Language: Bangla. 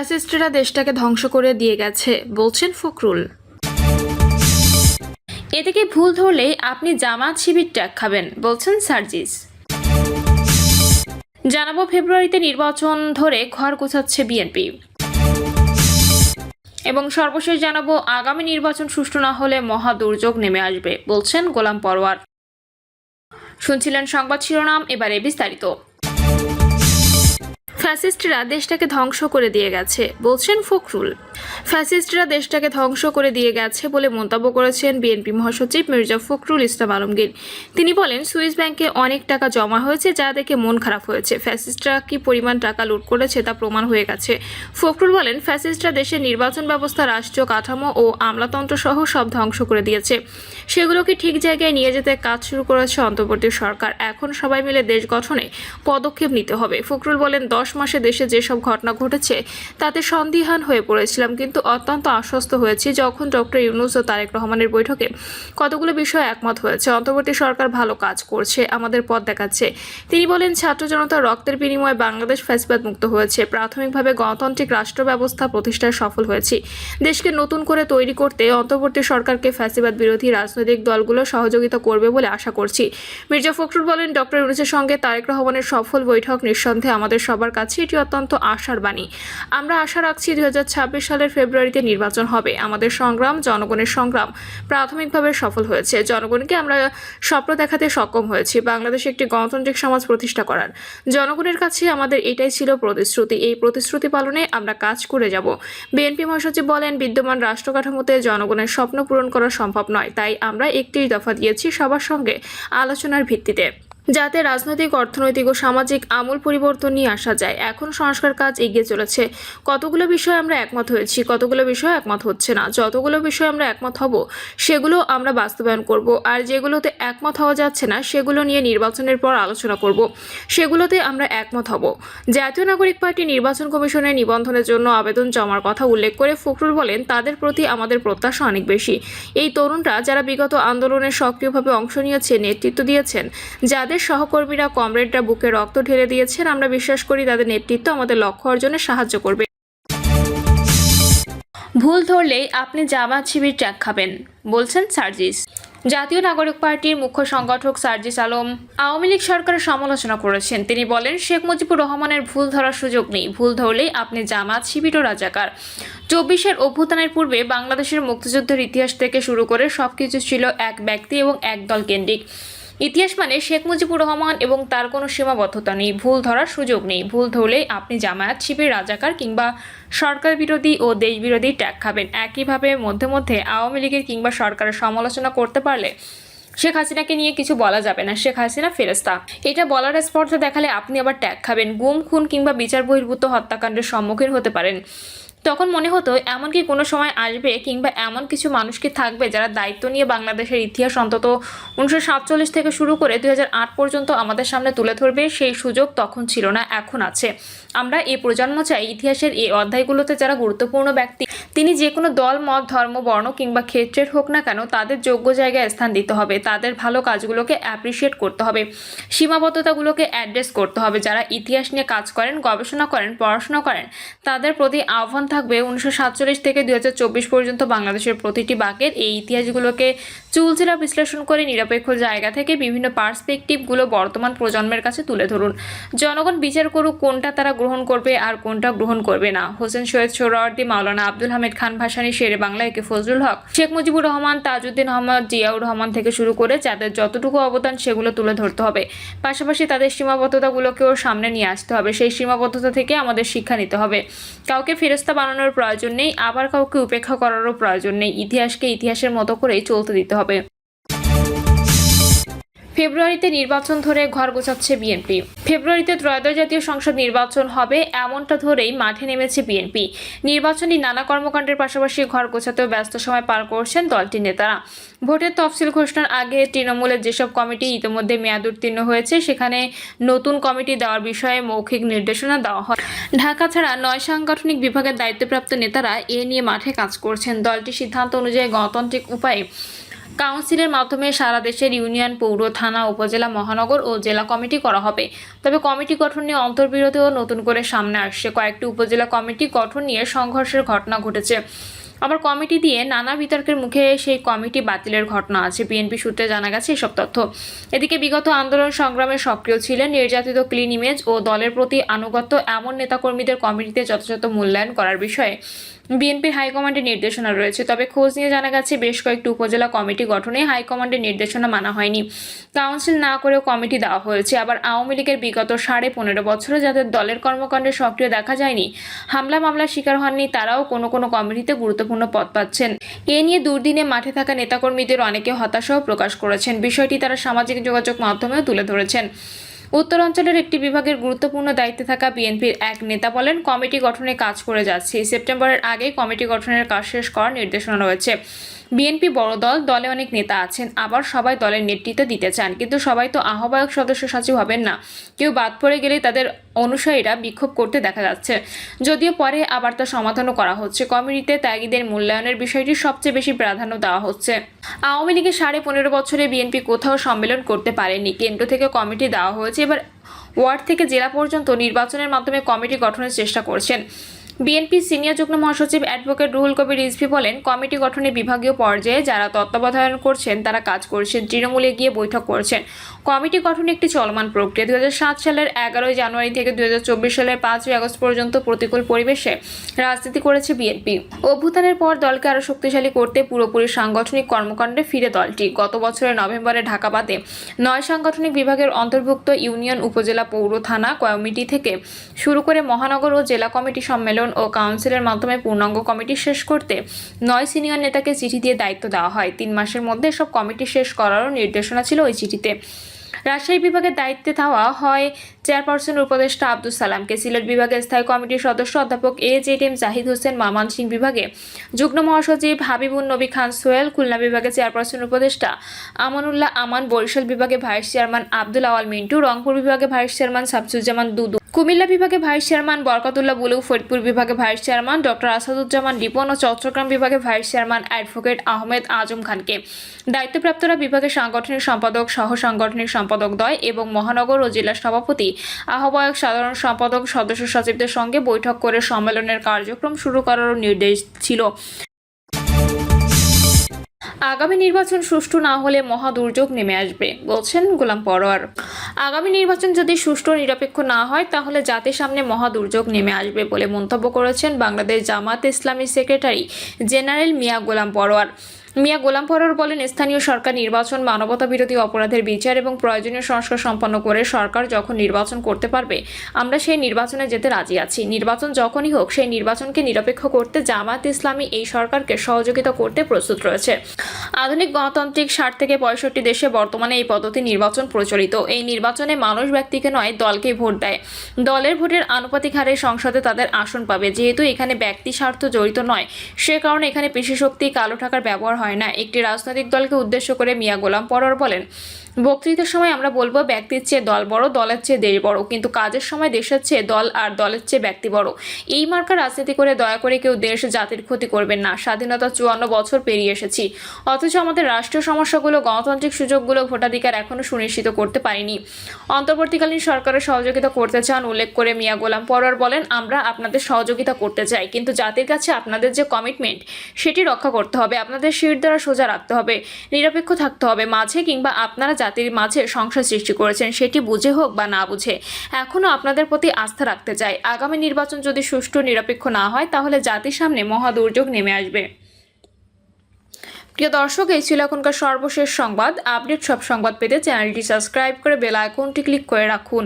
ফ্যাসিস্টরা দেশটাকে ধ্বংস করে দিয়ে গেছে, বলছেন ফখরুল। এদিকে ভুল ধরলেই আপনি জামাত শিবির ট্যাগ খাবেন, বলছেন সার্জিস। জানাব ফেব্রুয়ারিতে নির্বাচন ধরে ঘর গোছাচ্ছে বিএনপি। এবং সর্বশেষ জানাব, আগামী নির্বাচন সুষ্ঠু না হলে মহা দুর্যোগ নেমে আসবে, বলছেন গোলাম পরোয়ার। শুনছিলেন সংবাদ শিরোনাম, এবারে বিস্তারিত। ফ্যাসিস্টরা দেশটাকে ধ্বংস করে দিয়ে গেছে, বলছেন ফখরুল। ফ্যাসিস্টরা দেশটাকে ধ্বংস করে দিয়ে গেছে বলে মন্তব্য করেছেন বিএনপি মহাসচিব মির্জা ফখরুল ইসলাম আলমগীর। তিনি বলেন, সুইস ব্যাংকে অনেক টাকা জমা হয়েছে যা দেখে মন খারাপ হয়েছে। ফ্যাসিস্টরা কি পরিমাণ টাকা লুট করেছে তা প্রমাণ হয়ে গেছে। ফখরুল বলেন, ফ্যাসিস্টরা দেশের নির্বাচন ব্যবস্থা, রাষ্ট্রীয় কাঠামো ও আমলাতন্ত্র সহ সব ধ্বংস করে দিয়েছে। সেগুলোকে ঠিক জায়গায় নিয়ে যেতে কাজ শুরু করেছে অন্তর্বর্তী সরকার। এখন সবাই মিলে দেশ গঠনে পদক্ষেপ নিতে হবে। ফখরুল বলেন, দশ মাসে দেশে যেসব ঘটনা ঘটেছে, তাতে সন্দিহান হয়ে পড়েছিলাম, কিন্তু অত্যন্ত আশ্বস্ত হয়েছি যখন ডক্টর ইউনুস ও তারেক রহমানের বৈঠকে কতগুলো বিষয়ে একমত হয়েছে। অন্তর্বর্তী সরকার ভালো কাজ করছে, আমাদের পথ দেখাচ্ছে। তিনি বলেন, ছাত্র জনতার রক্তের বিনিময়ে বাংলাদেশ ফ্যাসিবাদ মুক্ত হয়েছে। প্রাথমিকভাবে গণতান্ত্রিক রাষ্ট্র ব্যবস্থা প্রতিষ্ঠায় সফল হয়েছি। দেশকে নতুন করে তৈরি করতে অন্তর্বর্তী সরকারকে ফ্যাসিবাদ বিরোধী রাজনৈতিক দলগুলো সহযোগিতা করবে বলে আশা করছি। মির্জা ফখরুল বলেন, ডক্টর ইউনুসের সঙ্গে তারেক রহমানের সফল বৈঠক নিঃসন্দেহে আমাদের সবার কাছে এটি অত্যন্ত আশার বাণী। আমরা আশা রাখছি দু হাজার ছাব্বিশ সালের ফেব্রুয়ারিতে নির্বাচন হবে। আমাদের সংগ্রাম, জনগণের সংগ্রাম প্রাথমিকভাবে সফল হয়েছে। জনগণকে আমরা স্বপ্ন দেখাতে সক্ষম হয়েছি। বাংলাদেশে একটি গণতান্ত্রিক সমাজ প্রতিষ্ঠা করার। জনগণের কাছে আমাদের এটাই ছিল প্রতিশ্রুতি। এই প্রতিশ্রুতি পালনে আমরা কাজ করে যাব। বিএনপি মহাসচিব বলেন, বিদ্যমান রাষ্ট্র কাঠামোতে জনগণের স্বপ্ন পূরণ করা সম্ভব নয়। তাই আমরা একটি দফা দিয়েছি সবার সঙ্গে আলোচনার ভিত্তিতে। যাতে রাজনৈতিক, অর্থনৈতিক ও সামাজিক আমূল পরিবর্তন নিয়ে আসা যায়। এখন সংস্কার কাজ এগিয়ে চলেছে। কতগুলো বিষয়ে আমরা একমত হয়েছি, কতগুলো বিষয়ে একমত হচ্ছে না, যতগুলো বিষয়ে আমরা একমত হব, সেগুলো আমরা বাস্তবায়ন করব। আর যেগুলোতে একমত হওয়া যাচ্ছে না, সেগুলো নিয়ে নির্বাচনের পর আলোচনা করব। সেগুলোতে আমরা একমত হব। জাতীয় নাগরিক পার্টি নির্বাচন কমিশনের নিবন্ধনের জন্য আবেদন জমার কথা উল্লেখ করে ফখরুল বলেন, তাদের প্রতি আমাদের প্রত্যাশা অনেক বেশি। এই তরুণরা যারা বিগত আন্দোলনে সক্রিয়ভাবে অংশ নিয়েছে, নেতৃত্ব দিয়েছেন, যাদের সহকর্মীরা কমরেডরা বুকে রক্ত ঢেলে দিয়েছেন। আমরা বিশ্বাস করি তাদের নেতৃত্ব আমাদের লক্ষ্য অর্জনে সাহায্য করবে। ভুল ধরলেই আপনি জামাত শিবির ট্যাগ খাবেন, বলছেন সার্জিস। জাতীয় নাগরিক পার্টির মুখ্য সংগঠক সার্জিস আলম। আওয়ামী লীগ সরকারের সমালোচনা করেছেন। তিনি বলেন, শেখ মুজিবুর রহমানের ভুল ধরার সুযোগ নেই। ভুল ধরলেই আপনি জামাত শিবির ও রাজাকার। চব্বিশের অভ্যুত্থানের পূর্বে বাংলাদেশের মুক্তিযুদ্ধের ইতিহাস থেকে শুরু করে সবকিছু ছিল এক ব্যক্তি এবং এক দল কেন্দ্রিক। ইতিহাস মানে শেখ মুজিবুর রহমান এবং তার কোনো সীমাবদ্ধতা নেই, ভুল ধরার সুযোগ নেই। ভুল ধরলেই আপনি জামায়াত শিবির রাজাকার কিংবা সরকার বিরোধী ও দেশ বিরোধী ট্যাগ খাবেন। একইভাবে মধ্যে মধ্যে আওয়ামী লীগের কিংবা সরকারের সমালোচনা করতে পারলে শেখ হাসিনাকে নিয়ে কিছু বলা যাবে না। শেখ হাসিনা ফেরস্তা এটা বলার স্পর্ধা দেখালে আপনি আবার ট্যাগ খাবেন। গুম, খুন কিংবা বিচার বহির্ভূত হত্যাকাণ্ডের সম্মুখীন হতে পারেন। তখন মনে হতো এমন কি কোনো সময় আসবে কিংবা এমন কিছু মানুষ কি থাকবে যারা দায়িত্ব নিয়ে বাংলাদেশের ইতিহাস অন্তত উনিশশো সাতচল্লিশ থেকে শুরু করে দু হাজার আট পর্যন্ত আমাদের সামনে তুলে ধরবে, সেই সুযোগ তখন ছিল না, এখন আছে। আমরা এই প্রজন্ম চাই ইতিহাসের এই অধ্যায়গুলোতে যারা গুরুত্বপূর্ণ ব্যক্তি তিনি যে কোনো দল, মত, ধর্ম, বর্ণ কিংবা ক্ষেত্রের হোক না কেন তাদের যোগ্য জায়গায় স্থান দিতে হবে। তাদের ভালো কাজগুলোকে অ্যাপ্রিসিয়েট করতে হবে। সীমাবদ্ধতাগুলোকে অ্যাড্রেস করতে হবে। যারা ইতিহাস নিয়ে কাজ করেন, গবেষণা করেন, পড়াশোনা করেন, তাদের প্রতি আহ্বান থাকবে উনিশশো সাতচল্লিশ থেকে দু হাজার চব্বিশ পর্যন্ত বাংলাদেশের প্রতিটি বাকের এই ইতিহাসগুলোকে চুলচেরা বিশ্লেষণ করে নিরপেক্ষ জায়গা থেকে বিভিন্ন পার্সপেক্টিভগুলো বর্তমান প্রজন্মের কাছে তুলে ধরুন। জনগণ বিচার করুক কোনটা তারা গ্রহণ করবে আর কোনটা গ্রহণ করবে না। হোসেন সৈয়দ সোহরাওয়ার্দী, মাওলানা আব্দুল হামিদ খান ভাসানী, শেরে বাংলা একে ফজলুল হক, শেখ মুজিবুর রহমান, তাজউদ্দিন আহমদ, জিয়াউর রহমান থেকে শুরু করে যাদের যতটুকু অবদান সেগুলো তুলে ধরতে হবে। পাশাপাশি তাদের সীমাবদ্ধতাগুলোকেও সামনে নিয়ে আসতে হবে। সেই সীমাবদ্ধতা থেকে আমাদের শিক্ষা নিতে হবে। কাউকে ফেরস্তা বানানোর প্রয়োজন নেই, আবার কাউকে উপেক্ষা করারও প্রয়োজন নেই। ইতিহাসকে ইতিহাসের মতো করেই চলতে দিতে হবে ফেব্রুয়ারিতে নির্বাচন ধরে ঘর গোছাচ্ছে বিএনপি। ফেব্রুয়ারিতে ত্রয়োদশ জাতীয় সংসদ নির্বাচন হবে এমনটা ধরেই মাঠে নেমেছে বিএনপি। নির্বাচনী নানা কর্মকাণ্ডের পাশাপাশি ঘর গোছাতেও ব্যস্ত সময় পার করছেন দলটির নেতারা। ভোটের তফসিল ঘোষণার আগে তৃণমূলের যেসব কমিটি ইতিমধ্যে মেয়াদ উত্তীর্ণ হয়েছে, সেখানে নতুন কমিটি দেওয়ার বিষয়ে মৌখিক নির্দেশনা দেওয়া হয়। ঢাকা ছাড়া নয় সাংগঠনিক বিভাগের দায়িত্বপ্রাপ্ত নেতারা এ নিয়ে মাঠে কাজ করছেন। দলটির সিদ্ধান্ত অনুযায়ী গণতান্ত্রিক উপায়ে কাউন্সিলের মাধ্যমে সারা দেশের ইউনিয়ন, পৌর, থানা, উপজেলা, মহানগর ও জেলা কমিটি করা হবে। তবে কমিটি গঠন নিয়ে অন্তর্বিরোধেও নতুন করে সামনে আসছে। কয়েকটি উপজেলা কমিটি গঠন নিয়ে সংঘর্ষের ঘটনা ঘটেছে। আবার কমিটি দিয়ে নানা বিতর্কের মুখে সেই কমিটি বাতিলের ঘটনা আছে। বিএনপি সূত্রে জানা গেছে এসব তথ্য। এদিকে বিগত আন্দোলন সংগ্রামে সক্রিয় ছিলেন নির্যাতিত ক্লিন ইমেজ ও দলের প্রতি আনুগত্য এমন নেতাকর্মীদের কমিটিতে যথাযথ মূল্যায়ন করার বিষয়ে বিএনপির হাইকমান্ডের নির্দেশনা রয়েছে। তবে খোঁজ নিয়ে জানা গেছে, বেশ কয়েকটি উপজেলা কমিটি গঠনে হাইকমান্ডের নির্দেশনা মানা হয়নি। কাউন্সিল না করেও কমিটি দেওয়া হয়েছে। আবার আওয়ামী লীগের বিগত সাড়ে পনেরো বছরে যাদের দলের কর্মকাণ্ডে সক্রিয় দেখা যায়নি, হামলা মামলার শিকার হননি, তারাও কোনো কোনো কমিটিতে গুরুত্বপূর্ণ পদ পাচ্ছেন। এ নিয়ে দুর্দিনে মাঠে থাকা নেতাকর্মীদের অনেকে হতাশাও প্রকাশ করেছেন। বিষয়টি তারা সামাজিক যোগাযোগ মাধ্যমেও তুলে ধরেছেন। উত্তরাঞ্চলের একটি বিভাগের গুরুত্বপূর্ণ দায়িত্বে থাকা বিএনপির এক নেতা বলেন, কমিটি গঠনে কাজ করে যাচ্ছে। সেপ্টেম্বরের আগে কমিটি গঠনের কাজ শেষ করার নির্দেশনা রয়েছে। বিএনপি বড় দল, দলে অনেক নেতা আছেন, আবার সবাই দলের নেতৃত্ব দিতে চান। কিন্তু সবাই তো আহ্বায়ক সদস্য সচিব হবেন না। কেউ বাদ পড়ে গেলে তাদের অনুসারীরা বিক্ষোভ করতে দেখা যাচ্ছে। যদিও পরে আবার তা সমাধানও করা হচ্ছে। কমিটিতে ত্যাগীদের মূল্যায়নের বিষয়টি সবচেয়ে বেশি প্রাধান্য দেওয়া হচ্ছে। আওয়ামী লীগের সাড়ে পনেরো বছরে বিএনপি কোথাও সম্মেলন করতে পারেনি। কেন্দ্র থেকে কমিটি দেওয়া হয়েছে। এবার ওয়ার্ড থেকে জেলা পর্যন্ত নির্বাচনের মাধ্যমে কমিটি গঠনের চেষ্টা করছেন। বিএনপি সিনিয়র যুগ্ম মহাসচিব অ্যাডভোকেট রুহুল কবির রিজভি বলেন, কমিটি গঠনে বিভাগীয় পর্যায়ে যারা তত্ত্বাবধান করছেন, তারা কাজ করছেন, তৃণমূলে গিয়ে বৈঠক করছেন। কমিটি গঠন একটি চলমান প্রক্রিয়া। দুই হাজার সাত সালের এগারোই জানুয়ারি থেকে দু হাজার চব্বিশ সালের পাঁচই আগস্ট পর্যন্ত প্রতিকূল পরিবেশে রাজনীতি করেছে বিএনপি। অভ্যুত্থানের পর দলকে আরও শক্তিশালী করতে পুরোপুরি সাংগঠনিক কর্মকাণ্ডে ফিরে দলটি। গত বছরের নভেম্বরে ঢাকা বাদে নয় সাংগঠনিক বিভাগের অন্তর্ভুক্ত ইউনিয়ন উপজেলা পৌর থানা কমিটি থেকে শুরু করে মহানগর ও জেলা কমিটি সম্মেলন ও কাউন্সিলের মাধ্যমে পূর্ণাঙ্গ কমিটি শেষ করতে নয় সিনিয়র নেতাকে চিঠি দিয়ে দায়িত্ব দেওয়া হয়। তিন মাসের মধ্যে সব কমিটি শেষ করারও নির্দেশনা ছিল ওই চিঠিতে। রাজশাহী বিভাগের দায়িত্বে থাওয়া হয় চেয়ারপারসন উপদেষ্টা আব্দুল সালামকে সিলেট বিভাগের স্থায়ী কমিটির সদস্য অধ্যাপক A Z M Zahid Hossain Mymensingh বিভাগে যুগ্ম মহাসচিব হাবিবুন নবী খান সোহেল, খুলনা বিভাগে চেয়ারপারসন উপদেষ্টা আমানুল্লাহ আমান, বরিশাল বিভাগে ভাইস চেয়ারম্যান আব্দুল আওয়াল মিন্টু, রংপুর বিভাগে ভাইস চেয়ারম্যান শামসুজ্জামান দুদু, কুমিল্লা বিভাগে ভাইস চেয়ারম্যান বরকতুল্লাহ বুলু, ফরিদপুর বিভাগে vice chairman doctor Asaduzzaman Ripon ও চট্টগ্রাম বিভাগে vice chairman advocate Ahmed Azam খানকে। দায়িত্বপ্রাপ্তরা বিভাগের সাংগঠনিক সম্পাদক সহ সাংগঠনিক সম্পাদক দয় এবং মহানগর ও জেলা সভাপতি আহ্বায়ক সাধারণ সম্পাদক সদস্য সচিবদের সঙ্গে বৈঠক করে সম্মেলনের কার্যক্রম শুরু করারও নির্দেশ ছিল। আগামী নির্বাচন সুষ্ঠু না হলে মহা দুর্যোগ নেমে আসবে, বলছেন গোলাম পরোয়ার। আগামী নির্বাচন যদি সুষ্ঠু নিরপেক্ষ না হয়, তাহলে জাতির সামনে মহা দুর্যোগ নেমে আসবে বলে মন্তব্য করেছেন বাংলাদেশ জামাত ইসলামী সেক্রেটারি জেনারেল মিয়া গোলাম পরোয়ার। মিয়া গোলাম ফরোর বলেন, স্থানীয় সরকার নির্বাচন মানবতা বিরোধী অপরাধের বিচার এবং প্রয়োজনীয় সংস্কার সম্পন্ন করে সরকার যখন নির্বাচন করতে পারবে, আমরা সেই নির্বাচনে যেতে রাজি আছি। নির্বাচন যখনই হোক, সেই নির্বাচনকে নিরপেক্ষ করতে জামাত ইসলামী এই সরকারকে সহযোগিতা করতে প্রস্তুত রয়েছে। আধুনিক গণতান্ত্রিক ষাট থেকে পঁয়ষট্টি দেশে বর্তমানে এই পদ্ধতি নির্বাচন প্রচলিত। এই নির্বাচনে মানুষ ব্যক্তিকে নয়, দলকেই ভোট দেয়। দলের ভোটের আনুপাতিক হারে সংসদে তাদের আসন পাবে। যেহেতু এখানে ব্যক্তি স্বার্থ জড়িত নয়, সে কারণে এখানে পেশি শক্তি কালো টাকার ব্যবহার হয় না। একটি রাজনৈতিক দলকে উদ্দেশ্য করে মিয়া গোলাম পরর বলেন বক্তৃতার সময় আমরা বলব ব্যক্তির চেয়ে দল বড়, দলের চেয়ে দেশ বড়। কিন্তু কাজের সময় দেশের চেয়ে দল আর দলের চেয়ে ব্যক্তি বড়। এই মার্কা রাজনীতি করে দয়া করে কেউ দেশ, জাতির ক্ষতি করবেন না। স্বাধীনতা চুয়ান্ন বছর পেরিয়ে এসেছি। অথচ আমাদের রাষ্ট্রীয় সমস্যাগুলো, গণতান্ত্রিক সুযোগগুলো ভোটাধিকার এখনও সুনিশ্চিত করতে পারিনি। অন্তর্বর্তীকালীন সরকারের সহযোগিতা করতে চান, উল্লেখ করে মিয়া গোলাম পরোয়ার বলেন, আমরা আপনাদের সহযোগিতা করতে চাই, কিন্তু জাতির কাছে আপনাদের যে কমিটমেন্ট সেটি রক্ষা করতে হবে। আপনাদের শির দ্বারা সোজা রাখতে হবে, নিরপেক্ষ থাকতে হবে। মাঝে কিংবা আপনারা জাতির মাঝে সংশয় সৃষ্টি করেছেন, সেটি বুঝে হোক বা না বুঝে এখনও আপনাদের প্রতি আস্থা রাখতে চাই। আগামী নির্বাচন যদি সুষ্ঠু, নিরপেক্ষ না হয়, তাহলে জাতির সামনে মহা দুর্যোগ নেমে আসবে। প্রিয় দর্শক, এই ছিল এখনকার সর্বশেষ সংবাদ। আপডেট সব সংবাদ পেতে চ্যানেলটি সাবস্ক্রাইব করে বেল আইকনটি ক্লিক করে রাখুন।